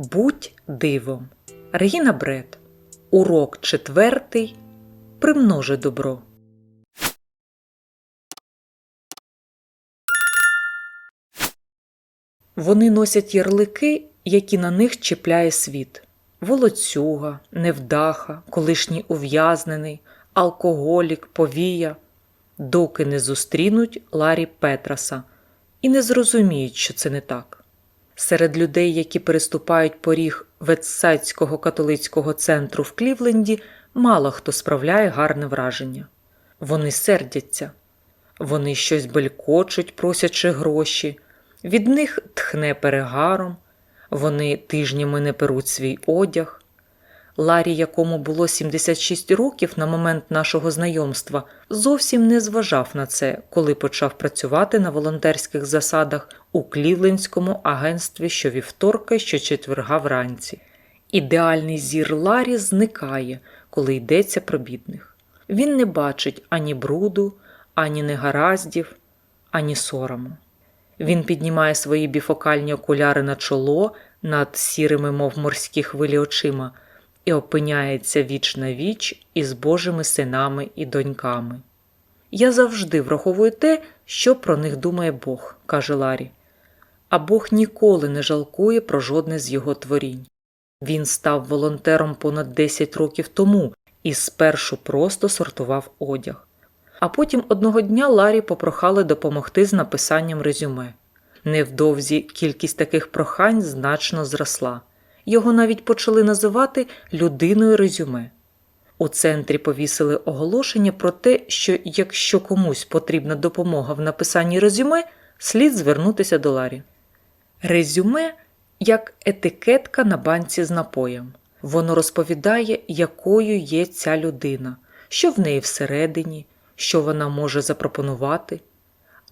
Будь дивом. Регіна Бред. Урок четвертий. Примножи добро. Вони носять ярлики, які на них чіпляє світ: волоцюга, невдаха, колишній ув'язнений, алкоголік, повія, доки не зустрінуть Ларі Петраса і не зрозуміють, що це не так. Серед людей, які переступають поріг Ветсайдського католицького центру в Клівленді, мало хто справляє гарне враження. Вони сердяться, вони щось белькочуть, просячи гроші, від них тхне перегаром, вони тижнями не перуть свій одяг. Ларі, якому було 76 років на момент нашого знайомства, зовсім не зважав на це, коли почав працювати на волонтерських засадах у Клівлендському агентстві щовівторка, щочетверга вранці. Ідеальний зір Ларі зникає, коли йдеться про бідних. Він не бачить ані бруду, ані негараздів, ані сорому. Він піднімає свої біфокальні окуляри на чоло над сірими, мов морські хвилі очима, і опиняється віч на віч із Божими синами і доньками. Я завжди враховую те, що про них думає Бог, каже Ларі. А Бог ніколи не жалкує про жодне з його творінь. Він став волонтером понад 10 років тому і спершу просто сортував одяг. А потім одного дня Ларі попрохали допомогти з написанням резюме. Невдовзі кількість таких прохань значно зросла. Його навіть почали називати людиною резюме. У центрі повісили оголошення про те, що якщо комусь потрібна допомога в написанні резюме, слід звернутися до Ларі. Резюме як етикетка на банці з напоєм. Воно розповідає, якою є ця людина, що в неї всередині, що вона може запропонувати.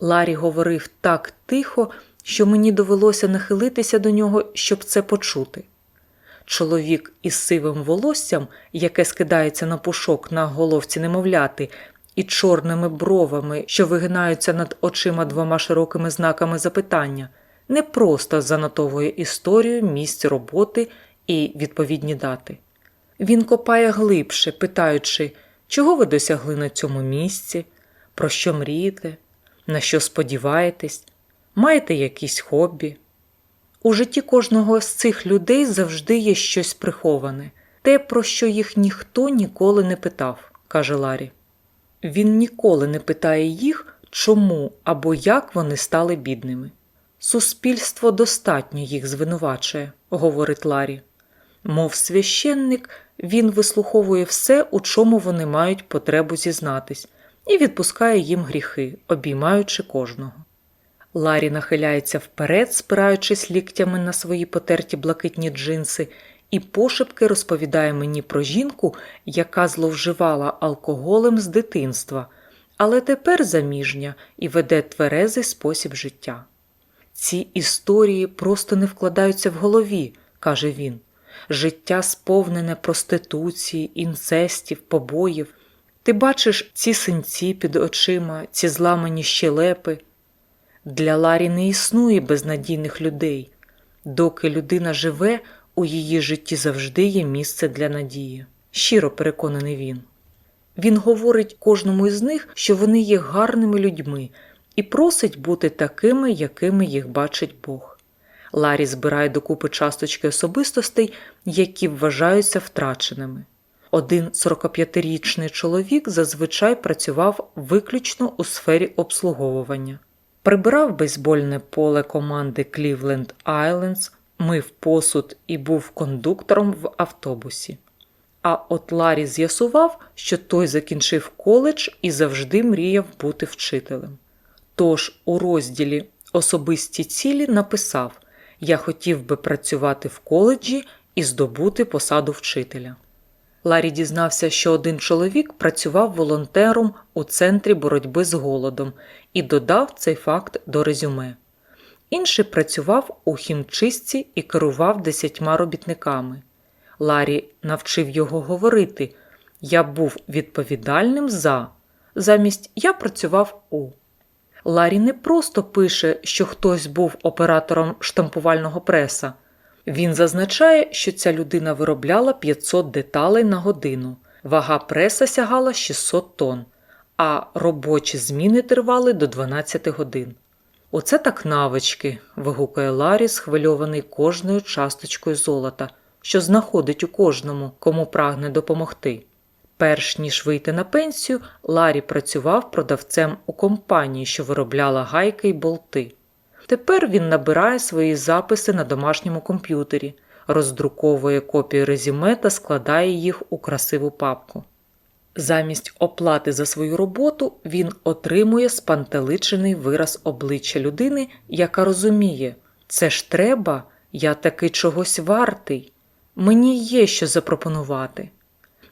Ларі говорив так тихо, що мені довелося нахилитися до нього, щоб це почути. Чоловік із сивим волоссям, яке скидається на пушок на головці немовляти, і чорними бровами, що вигинаються над очима двома широкими знаками запитання, не просто занотовує історію, місць роботи і відповідні дати. Він копає глибше, питаючи, чого ви досягли на цьому місці, про що мрієте, на що сподіваєтесь, маєте якісь хобі. У житті кожного з цих людей завжди є щось приховане, те, про що їх ніхто ніколи не питав, каже Ларі. Він ніколи не питає їх, чому або як вони стали бідними. Суспільство достатньо їх звинувачує, говорить Ларі. Мов священник, він вислуховує все, у чому вони мають потребу зізнатись, і відпускає їм гріхи, обіймаючи кожного. Ларі нахиляється вперед, спираючись ліктями на свої потерті блакитні джинси, і пошепки розповідає мені про жінку, яка зловживала алкоголем з дитинства, але тепер заміжня і веде тверезий спосіб життя. Ці історії просто не вкладаються в голові, каже він. Життя сповнене проституції, інцестів, побоїв. Ти бачиш ці синці під очима, ці зламані щелепи. Для Ларі не існує безнадійних людей. Доки людина живе, у її житті завжди є місце для надії. Щиро переконаний він. Він говорить кожному із них, що вони є гарними людьми, і просить бути такими, якими їх бачить Бог. Ларі збирає докупи часточки особистостей, які вважаються втраченими. Один 45-річний чоловік зазвичай працював виключно у сфері обслуговування. Прибирав бейсбольне поле команди Cleveland Islands, мив посуд і був кондуктором в автобусі. А от Ларі з'ясував, що той закінчив коледж і завжди мріяв бути вчителем. Тож у розділі Особисті цілі написав Я хотів би працювати в коледжі і здобути посаду вчителя. Ларі дізнався, що один чоловік працював волонтером у центрі боротьби з голодом і додав цей факт до резюме. Інший працював у хімчистці і керував десятьма робітниками. Ларі навчив його говорити Я був відповідальним за, замість я працював у. Ларі не просто пише, що хтось був оператором штампувального преса. Він зазначає, що ця людина виробляла 500 деталей на годину, вага преса сягала 600 тонн, а робочі зміни тривали до 12 годин. Оце так навички, вигукує Ларі, схвильований кожною часточкою золота, що знаходить у кожному, кому прагне допомогти. Перш ніж вийти на пенсію, Ларі працював продавцем у компанії, що виробляла гайки й болти. Тепер він набирає свої записи на домашньому комп'ютері, роздруковує копії резюме та складає їх у красиву папку. Замість оплати за свою роботу він отримує спантеличений вираз обличчя людини, яка розуміє, це ж треба, я таки чогось вартий, мені є що запропонувати.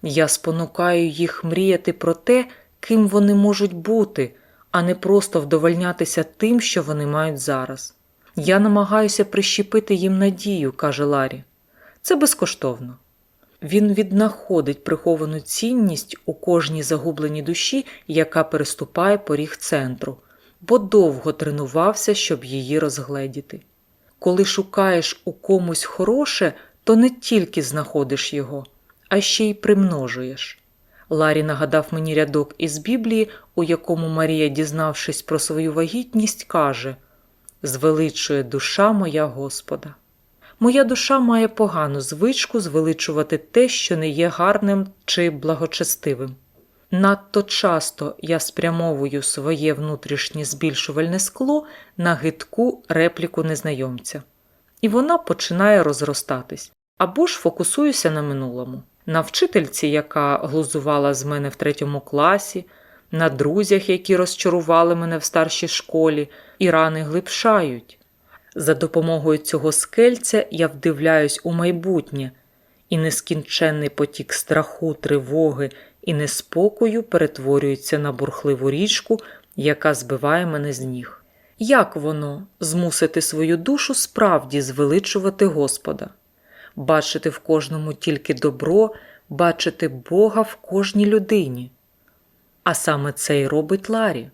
Я спонукаю їх мріяти про те, ким вони можуть бути, а не просто вдовольнятися тим, що вони мають зараз. Я намагаюся прищепити їм надію, каже Ларі. Це безкоштовно. Він віднаходить приховану цінність у кожній загубленій душі, яка переступає поріг центру, бо довго тренувався, щоб її розгледіти. Коли шукаєш у комусь хороше, то не тільки знаходиш його, а ще й примножуєш. Ларі нагадав мені рядок із Біблії, у якому Марія, дізнавшись про свою вагітність, каже Звеличує душа моя Господа. Моя душа має погану звичку звеличувати те, що не є гарним чи благочестивим. Надто часто я спрямовую своє внутрішнє збільшувальне скло на гидку репліку незнайомця, і вона починає розростатись або ж фокусуюся на минулому, на вчительці, яка глузувала з мене в третьому класі, на друзях, які розчарували мене в старшій школі, і рани глибшають. За допомогою цього скельця я вдивляюсь у майбутнє, і нескінченний потік страху, тривоги і неспокою перетворюється на бурхливу річку, яка збиває мене з ніг. Як воно змусити свою душу справді звеличувати Господа, бачити в кожному тільки добро, бачити Бога в кожній людині? А саме це й робить Ларі.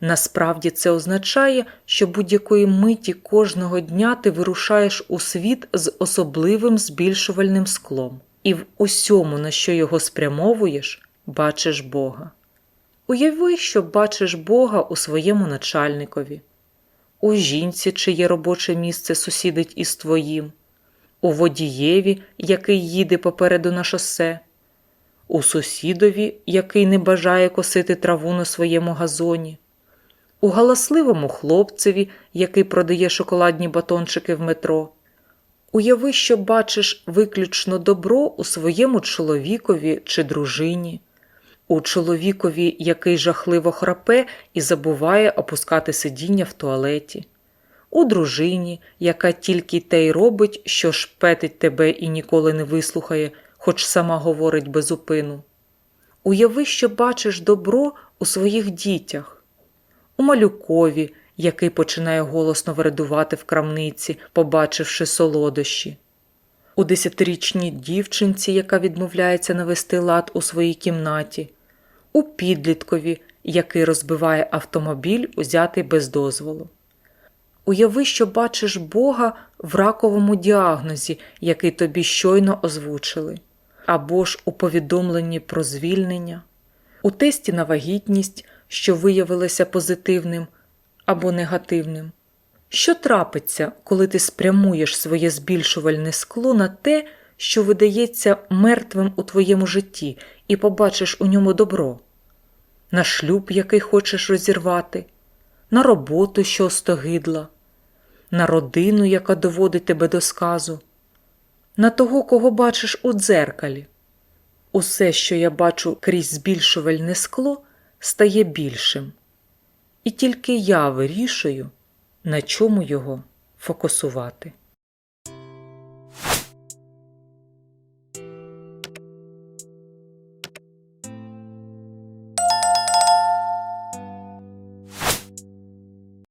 Насправді це означає, що будь-якої миті кожного дня ти вирушаєш у світ з особливим збільшувальним склом, і в усьому, на що його спрямовуєш, бачиш Бога. Уяви, що бачиш Бога у своєму начальникові, у жінці, чиє робоче місце сусідить із твоїм, у водієві, який їде попереду на шосе, у сусідові, який не бажає косити траву на своєму газоні у галасливому хлопцеві, який продає шоколадні батончики в метро. Уяви, що бачиш виключно добро у своєму чоловікові чи дружині, у чоловікові, який жахливо храпе і забуває опускати сидіння в туалеті, у дружині, яка тільки те й робить, що шпетить тебе і ніколи не вислухає, хоч сама говорить безупину. Уяви, що бачиш добро у своїх дітях у малюкові, який починає голосно вредувати в крамниці, побачивши солодощі, у десятирічній дівчинці, яка відмовляється навести лад у своїй кімнаті, у підліткові, який розбиває автомобіль, узятий без дозволу. Уяви, що бачиш Бога в раковому діагнозі, який тобі щойно озвучили, або ж у повідомленні про звільнення, у тесті на вагітність що виявилося позитивним або негативним. Що трапиться, коли ти спрямуєш своє збільшувальне скло на те, що видається мертвим у твоєму житті, і побачиш у ньому добро, на шлюб, який хочеш розірвати, на роботу, що остогидла, на родину, яка доводить тебе до сказу, на того, кого бачиш у дзеркалі. Усе, що я бачу крізь збільшувальне скло, стає більшим, і тільки я вирішую, на чому його фокусувати.